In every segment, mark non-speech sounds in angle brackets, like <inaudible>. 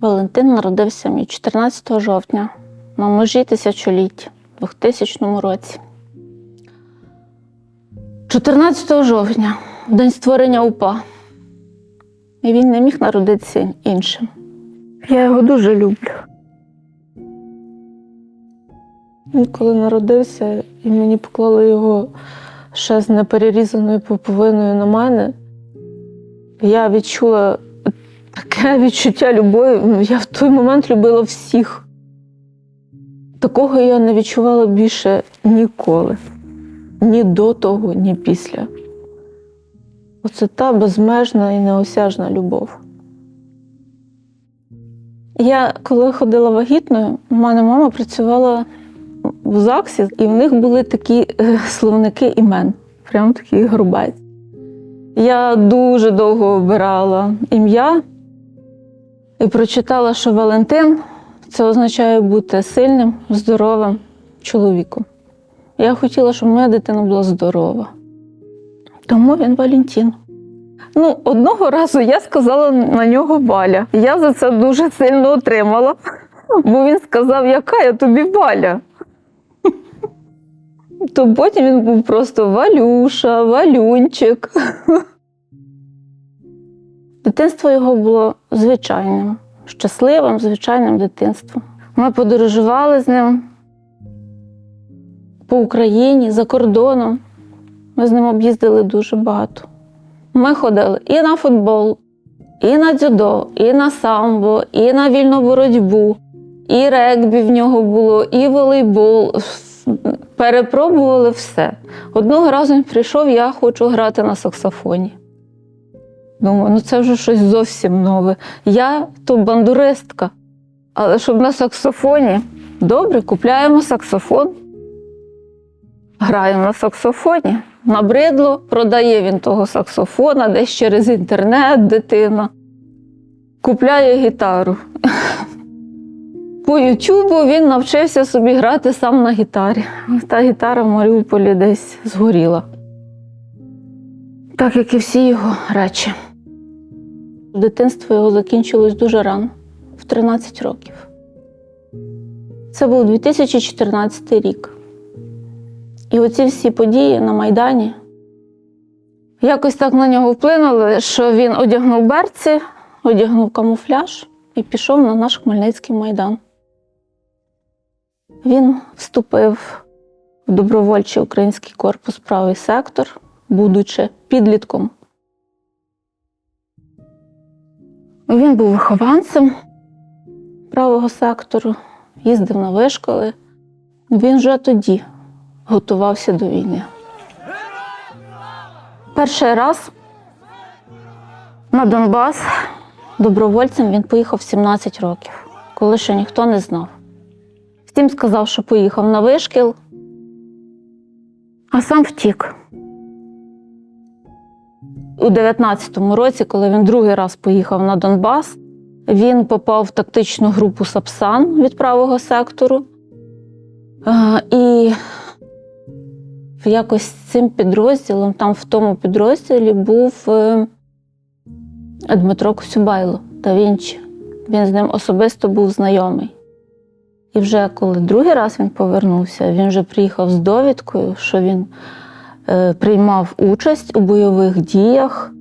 Валентин народився мені 14 жовтня на межі тисячоліття у 2000 році. 14 жовтня, день створення УПА. І він не міг народитися іншим. Я його дуже люблю. Він коли народився, і мені поклали його ще з неперерізаною пуповиною на мене, я відчула таке відчуття любові. Ну, Я в той момент любила всіх. Такого я не відчувала більше ніколи. Ні до того, ні після. Оце та безмежна і неосяжна любов. Я, коли ходила вагітною, у мене мама працювала в ЗАГСі, і в них були такі е, словники імен, прям такий грубець. Я дуже довго обирала ім'я і прочитала, що Валентин це означає бути сильним, здоровим чоловіком. Я хотіла, щоб моя дитина була здорова. Тому він Валентин. Ну, одного разу я сказала на нього Валя. Я за це дуже сильно отримала, <laughs> бо він сказав, яка я тобі Валя. <laughs> То потім він був просто Валюша, Валюнчик. <laughs> Дитинство його було звичайним, щасливим, звичайним дитинством. Ми подорожували з ним по Україні, за кордоном. Ми з ним об'їздили дуже багато. Ми ходили і на футбол, і на дзюдо, і на самбо, і на вільну боротьбу, і регбі в нього було, і волейбол. Перепробували все. Одного разу він прийшов, я хочу грати на саксофоні. Думаю, ну це вже щось зовсім нове. Я то бандуристка. Але щоб на саксофоні, добре, купляємо саксофон, граємо на саксофоні. Набридло, продає він того саксофона десь через інтернет, дитина. Купляє гітару. По Ютубу він навчився собі грати сам на гітарі. Та гітара в Маріуполі десь згоріла. Так як і всі його речі. Дитинство його закінчилось дуже рано, в 13 років. Це був 2014 рік. І оці всі події на Майдані якось так на нього вплинули, що він одягнув берці, одягнув камуфляж і пішов на наш Хмельницький майдан. Він вступив в добровольчий український корпус правий сектор, будучи підлітком. Він був вихованцем правого сектору, їздив на вишколи. Він вже тоді готувався до війни. Перший раз на Донбас добровольцем він поїхав 17 років, коли ще ніхто не знав. Втім, сказав, що поїхав на вишкіл, а сам втік. У 19-му році, коли він другий раз поїхав на Донбас, він попав в тактичну групу Сапсан від правого сектору. І якось цим підрозділом, там в тому підрозділі був е, Дмитро Косюбайло та Вінчі. Він з ним особисто був знайомий. І вже коли другий раз він повернувся, він вже приїхав з довідкою, що він приймав участь у бойових діях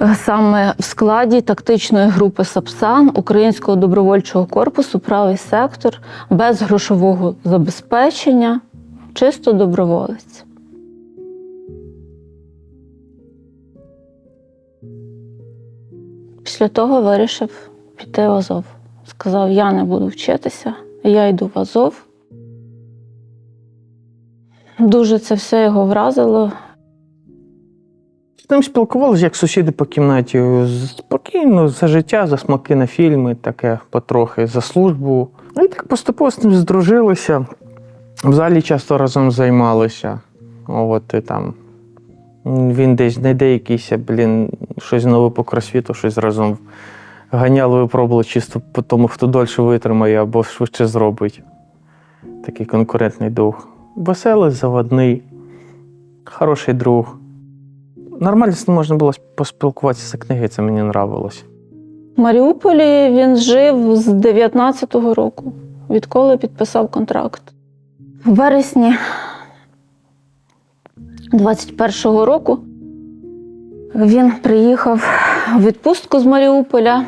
е, саме в складі тактичної групи Сапсан Українського добровольчого корпусу Правий сектор без грошового забезпечення, чисто доброволець. Після того вирішив піти в Азов. Сказав, я не буду вчитися, я йду в Азов. Дуже це все його вразило. З спілкувалися як сусіди по кімнаті. Спокійно, за життя, за смаки на фільми, таке потрохи, за службу. Ну, І так поступово з ним здружилися. В залі часто разом займалися. От і там. Він десь знайде якийсь, блін, щось нове по кросфіту, щось разом ганяли, випробували чисто по тому, хто дольше витримає або швидше зробить. Такий конкурентний дух. Веселий, заводний, хороший друг. Нормально можна було поспілкуватися за книги, це мені нравилось. В Маріуполі він жив з 19-го року, відколи підписав контракт. В вересні 21-го року він приїхав в відпустку з Маріуполя,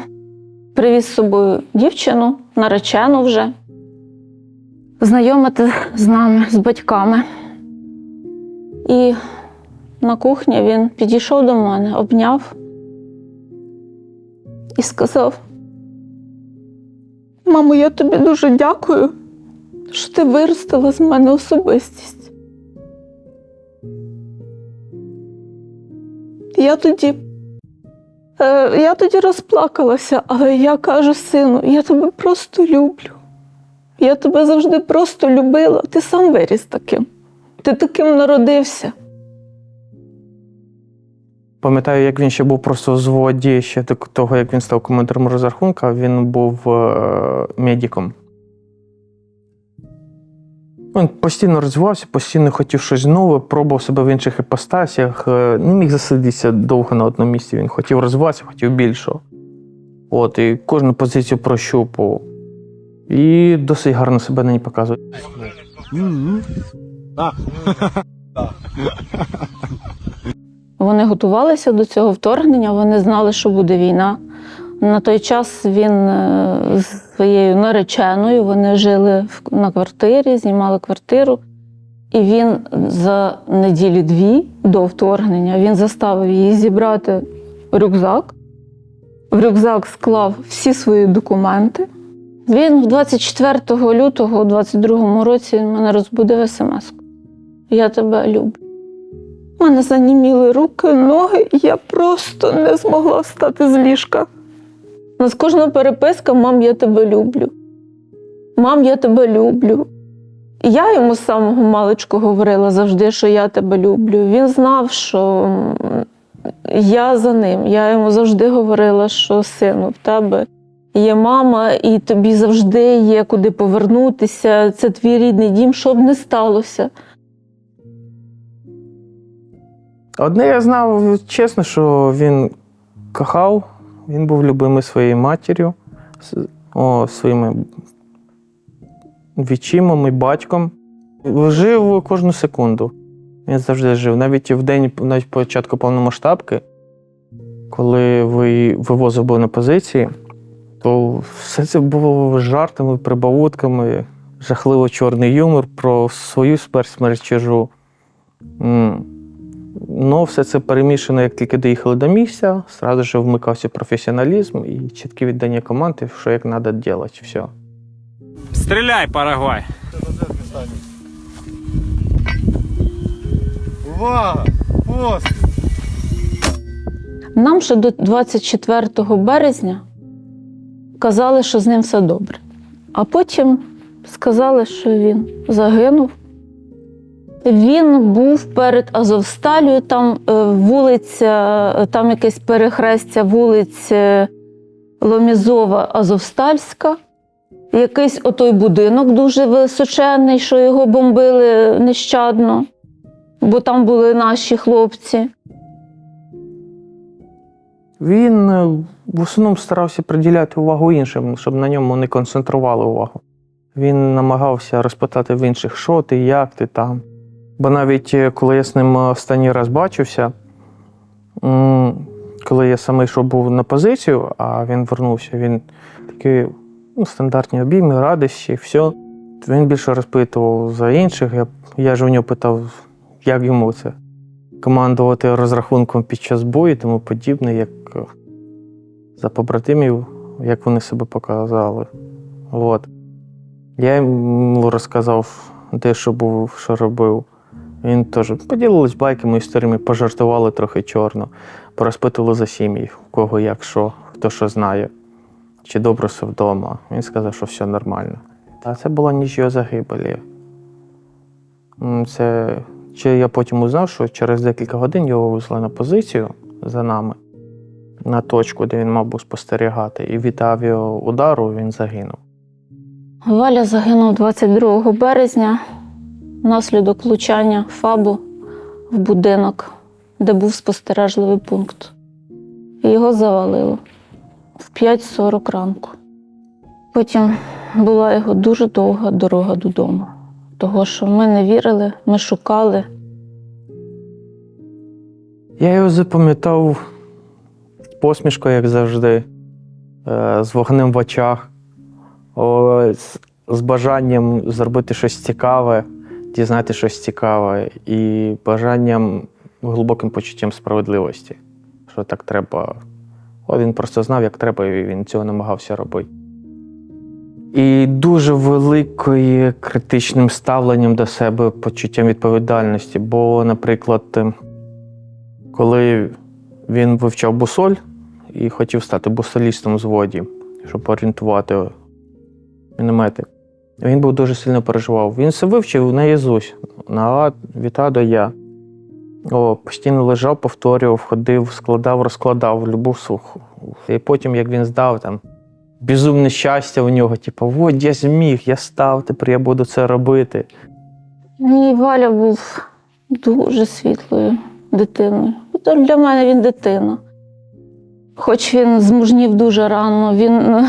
привіз з собою дівчину, наречену вже, знайомити з нами, з батьками. І на кухні він підійшов до мене, обняв і сказав: Мамо, я тобі дуже дякую, що ти виростила з мене особистість. Я тоді, е, я тоді розплакалася, але я кажу, сину, я тебе просто люблю. Я тебе завжди просто любила. Ти сам виріс таким. Ти таким народився. Пам'ятаю, як він ще був просто в зводі ще до того, як він став командиром розрахунка, він був е, медиком. Він постійно розвивався, постійно хотів щось нове, пробував себе в інших іпостасях, е, не міг засидітися довго на одному місці. Він хотів розвиватися, хотів більшого. От, і кожну позицію прощупував. І досить гарно себе на ній показує. <laughs> Вони готувалися до цього вторгнення, вони знали, що буде війна. На той час він е, з своєю нареченою вони жили на квартирі, знімали квартиру. І він за неділі-дві до вторгнення він заставив її зібрати рюкзак. В рюкзак склав всі свої документи. Він 24 лютого, у 22 році, він мене розбудив смс. Я тебе люблю. У мене заніміли руки, ноги, і я просто не змогла встати з ліжка. У нас кожна переписка Мам, я тебе люблю. Мам, я тебе люблю. Я йому з самого маличку говорила завжди, що я тебе люблю. Він знав, що я за ним. Я йому завжди говорила, що сину, в тебе є мама, і тобі завжди є куди повернутися. Це твій рідний дім, що б не сталося. Одне я знав чесно, що він кохав, він був любимий своєю матір'ю, о, своїми відчимом і батьком. Жив кожну секунду. Він завжди жив. Навіть в день навіть початку повномасштабки, коли ви вивозив був на позиції, то все це було жартами, прибаутками, жахливо чорний юмор про свою смерть, смерть чужу. Ну, все це перемішано, як тільки доїхали до місця, одразу ж вмикався професіоналізм і чітке віддання команди, що як треба робити. Все. Стреляй, Парагвай. Увага! Пост! Нам ще до 24 березня казали, що з ним все добре. А потім сказали, що він загинув. Він був перед Азовсталью, там е, вулиця, е, там якесь перехрестя вулиць Ломізова Азовстальська. Якийсь отой будинок дуже височений, що його бомбили нещадно, бо там були наші хлопці. Він е, в основному старався приділяти увагу іншим, щоб на ньому не концентрували увагу. Він намагався розпитати в інших, що ти, як ти там. Бо навіть е, коли я з ним е, останній раз бачився, коли я саме йшов був на позицію, а він вернувся, він такий ну, стандартні обійми, радощі, все. Він більше розпитував за інших. Я, я ж у нього питав, як йому це командувати розрахунком під час бою тому подібне, як е, за побратимів, як вони себе показали. От. Я йому розказав, де що був, що робив. Він теж поділились байками, історіями, пожартували трохи чорно, порозпитували за сім'ї, в кого як що, хто що знає, чи добре все вдома. Він сказав, що все нормально. А це була ніч його загибелі. Це чи я потім узнав, що через декілька годин його везли на позицію за нами, на точку, де він мав був спостерігати, і від авіаудару він загинув. Валя загинув 22 березня внаслідок влучання ФАБу в будинок, де був спостережливий пункт. Його завалило. в 5.40 ранку. Потім була його дуже довга дорога додому, того що ми не вірили, ми шукали. Я його запам'ятав посмішкою, як завжди, е, з вогнем в очах, з, бажанням зробити щось цікаве, дізнати щось цікаве, і бажанням глибоким почуттям справедливості. Що так треба. О, він просто знав, як треба, і він цього намагався робити. І дуже великою критичним ставленням до себе почуттям відповідальності. Бо, наприклад, ем, коли він вивчав бусоль і хотів стати бусолістом в зводі, щоб орієнтувати міномети, він був дуже сильно переживав. Він все вивчив на А, від А до Я. О, постійно лежав, повторював, ходив, складав, розкладав любу суху. І потім, як він здав, там безумне щастя у нього, типу, от я зміг, я став, тепер я буду це робити. Мій Валя був дуже світлою дитиною. То Для мене він дитина. Хоч він змужнів дуже рано, він е,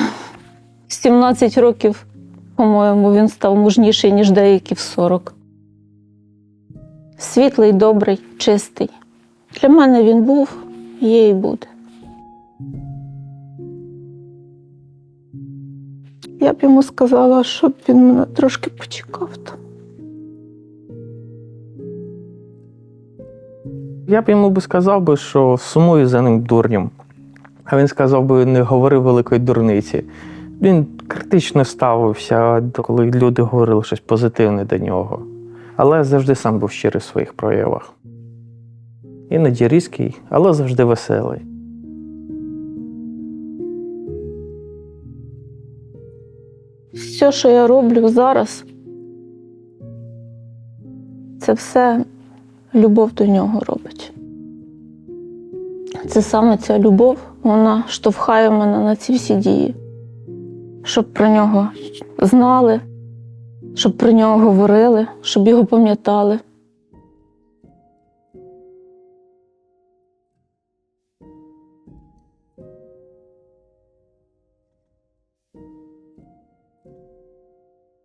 17 років, по-моєму, він став мужніший, ніж деякі в 40. Світлий, добрий, чистий. Для мене він був, є і буде. Я б йому сказала, щоб він мене трошки почекав там. Я б йому сказав що сумую за ним дурнем. А він сказав би, не говори великої дурниці. Він критично ставився, коли люди говорили щось позитивне до нього. Але завжди сам був щирий в своїх проявах. Іноді різкий, але завжди веселий. Все, що я роблю зараз, це все любов до нього робить. Це саме ця любов, вона штовхає мене на ці всі дії, щоб про нього знали, щоб про нього говорили, щоб його пам'ятали.